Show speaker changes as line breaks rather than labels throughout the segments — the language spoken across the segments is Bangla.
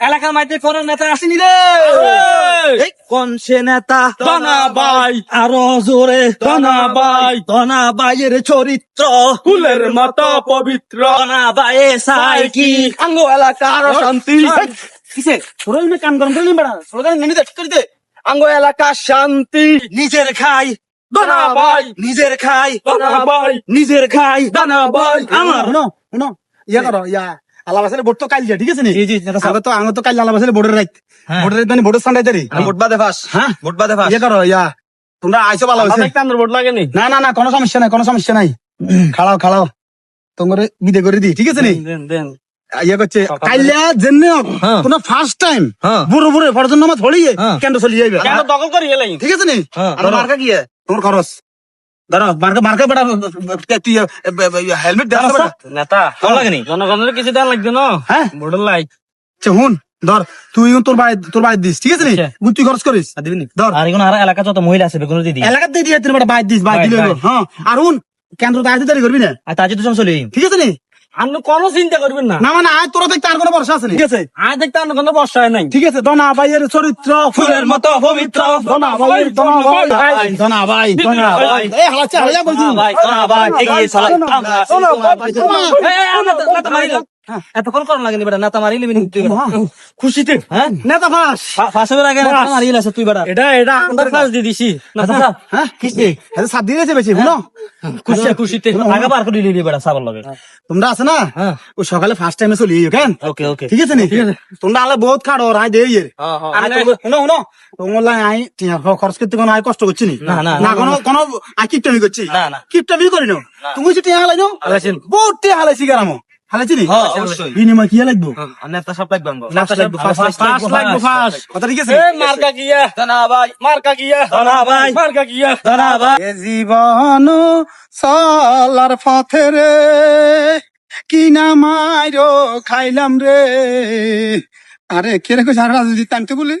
এলাকার মাইতে কোন নেতা আসেনি রে। কোন সে নেতা?
ধনা ভাই
আরও জোরে।
ধনা ভাই
ধনা ভাইয়ের চরিত্র।
ফুলের মতো পবিত্র।
ধনা ভাইয়ে চাই কি?
আঙ্গ এলাকার শান্তি।
কিসে? তোরা কান গরম করে বেড়া। স্লোগান নেনি দে ঠিক করে দে।
আঙ্গ এলাকার শান্তি।
নিজের খাই।
ধনা ভাই
নিজের খাই।
ধনা ভাই
নিজের খাই।
ধনা ভাই
আমার
শুনো শুনো। ইয়া করো ইয়া। আল্লাহ বাসালে ভোট তো কাল যা ঠিক আছে নি?
জি জি
আগে তো আগে তো কাল আল্লাহ বাসালে ভোটের রাইত।
হ্যাঁ।
ভোটের রাইত মানে ভোটের সান্ডাই তারি
ভোট বাদে ফাঁস।
হ্যাঁ?
ভোট বাদে ফাঁস।
ইয়া করো ইয়া। তোমরা আইসো ভালো হয়েছে
দেখতে আমার ভোট
না না না কোনো সমস্যা নাই কোনো সমস্যা নাই। খাড়াও খাড়াও। তোমার বিদে করে দি ঠিক আছে নি?
দেন দেন
ইয়া করছে কাইলা জেনে
হ্যাঁ।
তোমরা ফার্স্ট টাইম
হ্যাঁ।
বুড়ো বুড়ো ফরজন নামাজ পড়িয়ে
হ্যাঁ।
কেন চলে যাইবে।
কেন দখল করি
ঠিক আছে নি?
হ্যাঁ,
আর মার্কা কি তোমার খরচ। ধরো মার্কা মার্কা বেটা তুই হেলমেট দেওয়া
নেতা
ভালো লাগেনি?
জনগণের কিছু দেওয়া লাগবে না?
হ্যাঁ। হুন ধর তুই তোর বাড়ি তোর বাড়ি দিস ঠিক আছে নি?
আচ্ছা।
তুই খরচ করিস।
দিবি নি?
ধর।
আর এখন আর এলাকা যত মহিলা আছে বেগুন দিদি
এলাকার দিয়ে দিয়ে তোর বাড়ি দিস বাইর
বাইর,
দিলে হলো।
বাইর।
হ্যাঁ। আর হুন কেন্দ্র তারি করবি না?
আর তো চলে
ঠিক আছে নি?
আপনি কোনো চিন্তা করবেন না
না মানে আয় তোরা দেখতে আর কোনো ভরসা আছে ঠিক আছে
আয় দেখতে আর কোনো বর্ষা হয় নাই
ঠিক আছে দনা ভাইয়ের চরিত্র ফুলের মতো পবিত্র দনা ভাই দনা ভাই দনা ভাই দনা ভাই এই হালা বলছি
ভাই ভাই
দনা ভাই, দনা ভাই, দনা ভাই।
এই, নেতা- নেতা মারিল। এতক্ষণ করণ লাগেনি বেটা নেতা মারি লিবি তুই
খুশিতে।
হ্যাঁ?
নেতা ফাঁস
ফাঁসের আগে নেতা মারি। আছে তুই বেটা।
এটা এটা আমরা ফার্স্ট দিয়ে দিছি।
হ্যাঁ কিসে? এটা সাত দিয়েছে বেশি শুনো।
খুশি খুশিতে
আগে বার করে লিলি বেটা সাবল লাগে।
তোমরা আছে না?
হ্যাঁ।
ও সকালে ফার্স্ট টাইমে চলি কেন?
ওকে ওকে।
ঠিক আছে নি? তোমরা আলে বহুত খাড়ো ইয়ে
হ্যাঁ, হ্যাঁ।
আই তোমরা- শুনো শুনো। তোমরা আই টিয়া খ- খরচ করতে কোনো আই কষ্ট করছি নি?
না, না,
না কোনো কোনো আই কিপটামি করছি?
না, না।
কিপটামি করি না। তুমি টিয়া হালাই নো বহুত টিয়া হালাইছি
হ্যাঁ, অবশ্যই।
বিনিময় কি লাগবো?
আর নেতা সব লাগবে আমগো
First লাগবো, first
First
লাগবো,
লাগবো,
কথা ঠিক আছে?
মার্কা কিয়া।
ধনা ভাই
মার্কা কিয়া।
ধনা ভাই
মার্কা কিয়া।
ধনা ভাই
জীবন চলার পথে রে কি না মাইরো খাইলাম রে। আরে কে রে কইছ? আর রাজনীতি টানতে বলি।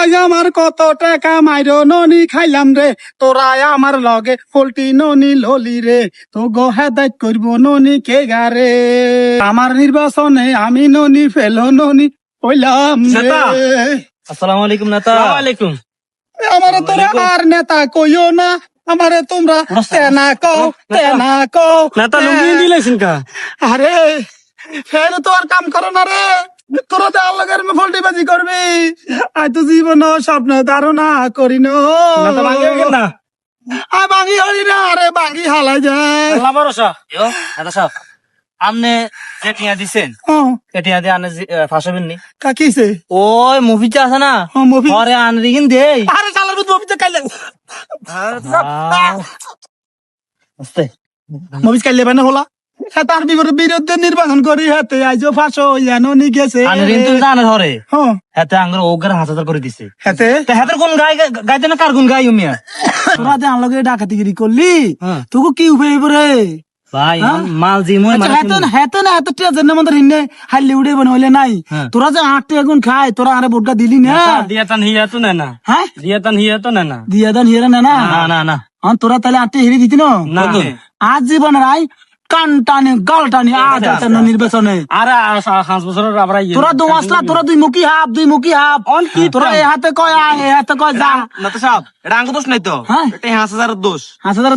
আজ আমার কত টাকা মাইরো ননি খাইলাম রে। তোরা আমার লগে পোল্টি ননি ললি রে। তো গো হেদায়ত করব ননি কে গারে আমার নির্বাচনে আমি ননি ফেলো ননি হইলাম
আসসালামু আলাইকুম নেতা।
ওয়ালাইকুম।
আমারে তোরা আর নেতা কইও না। আমারে তোমরা তেনা কও তেনা কও।
নেতা লুঙ্গি দিলেছেন কা?
আরে ফের তো আর কাম করো না রে। তোরা তো আল্লাহর মে ফল্টি বাজি করবি। আই তো জীবন স্বপ্ন ধারণা করি ন। আই বাঙ্গি না। আরে বাঙ্গি হালাই যায়
আল্লাহ ভরসা।
ইয়ো, নেতা সাহেব আপনি যে টিয়া দিছেন টিয়া দিয়ে আনে ফাঁসাবেন নি
কাকিছে
ওই মুভিটা আছে না?
মুভি। আরে কাইলে
আস্তে
কাইলে বানা হলা। হ্যাঁ তার বিরুদ্ধে নির্বাচন করি হাতে আইজো ফাঁসো ইয়ানো নি গেছে
আনরিন তো জানে ধরে।
হ্যাঁ।
হাতে আঙ্গুর ওগার হাজার করে দিছে।
হাতে
তা হাতের কোন গাই গাইতে না কার কোন গাই উমিয়া?
তোরা যে আনলগে ডাকাতিগিরি করলি
হ্যাঁ।
তোকে কি উপায় পরে
ভাই
হ্যাঁ?
মাল
আচ্ছা, না না এত হাইলে উড়ে বনে হইলে নাই।
হ্যাঁ।
তোরা যে আটটা এখন খায় তোরা আরে বোটটা দিলি না?
দিয়া তান হিয়া তো না
হ্যাঁ?
দিয়া তান হিয়া তো না
দিয়া দেন হিরে না না?
না না না।
হ্যাঁ তোরা তাহলে হিরে দিতি না?
না।
আজ জীবন রাই কান টানে গাল টানে আজ আছে না নির্বাচনে।
আর পাঁচ বছরের আবার ইয়ে
তোরা দু আসলা তোরা দুই মুখী হাফ দুই মুখী হাফ।
অন কি
তোরা এ হাতে কয় আয় এ হাতে কয় যা।
নেতা সাহেব এটা আঙ্গুর দোষ নাই তো?
হ্যাঁ।
এটা হাঁস হাজারের দোষ।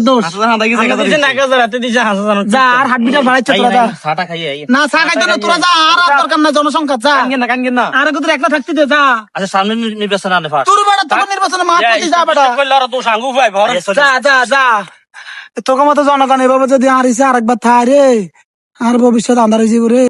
দোষ।
হাঁস হাজার গেছে
না দিছে হাজার
যা আর হাট বিটা বাড়াইছে তোরা যা।
ছাটা খাইয়ে
না চা খাইতে না তোরা যা আর দরকার নাই জনসংখ্যা যা।
কানগেন না কানগেন না।
আর কত একলা থাকতে দে যা।
আচ্ছা সামনে নির্বাচন আনে ফার্স্ট
তোর বেড়া তোর নির্বাচনে যা বেটা।
কইলে আর তো সাঙ্গু ভাই ভর
যা যা যা। তোকে মতো জনগণ এভাবে যদি আর আরেকবার রে। আর ভবিষ্যৎ আন্ধার হয়েছে রে।